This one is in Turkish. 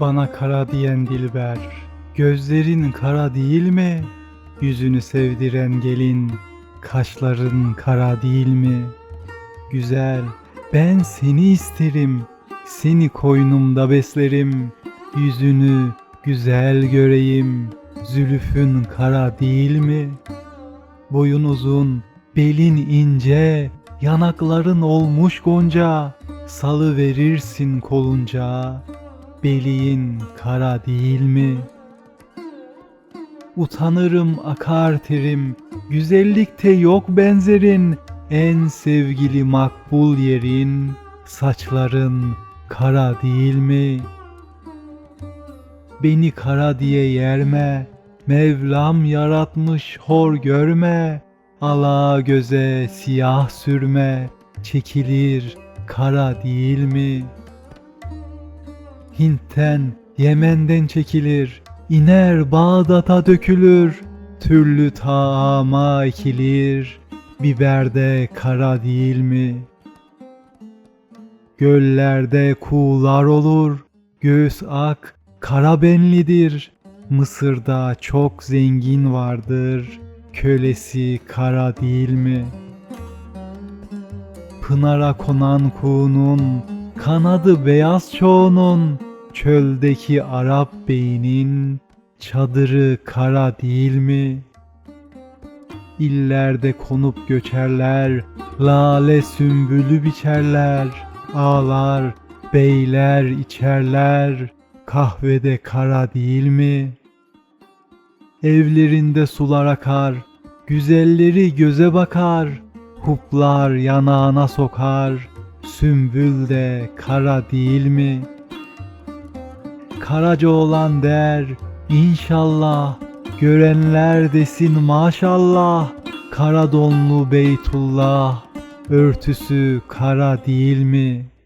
Bana kara diyen dilber, gözlerin kara değil mi? Yüzünü sevdiren gelin, kaşların kara değil mi? Güzel, ben seni isterim, seni koynumda beslerim, yüzünü güzel göreyim, zülüfün kara değil mi? Boyun uzun, belin ince, yanakların olmuş gonca, salı verirsin kolunca, beliğin kara değil mi? Utanırım akar terim, güzellikte yok benzerin, en sevgili makbul yerin, saçların kara değil mi? Beni kara diye yerme, Mevlam yaratmış hor görme, ala göze siyah sürme, çekilir kara değil mi? Hint'ten, Yemen'den çekilir, iner Bağdat'a dökülür, türlü taama ekilir, biberde kara değil mi? Göllerde kuğular olur, göğüs ak, kara benlidir. Mısır'da çok zengin vardır, kölesi kara değil mi? Pınara konan kuğunun, kanadı beyaz çoğunun, çöldeki Arap beyinin, çadırı kara değil mi? İllerde konup göçerler, lale sümbülü biçerler, ağlar, beyler içerler, kahvede kara değil mi? Evlerinde sular akar, güzelleri göze bakar, huplar yanağına sokar, sümbül de kara değil mi? Karaca olan der, inşallah, görenler desin maşallah, kara donlu Beytullah, örtüsü kara değil mi?''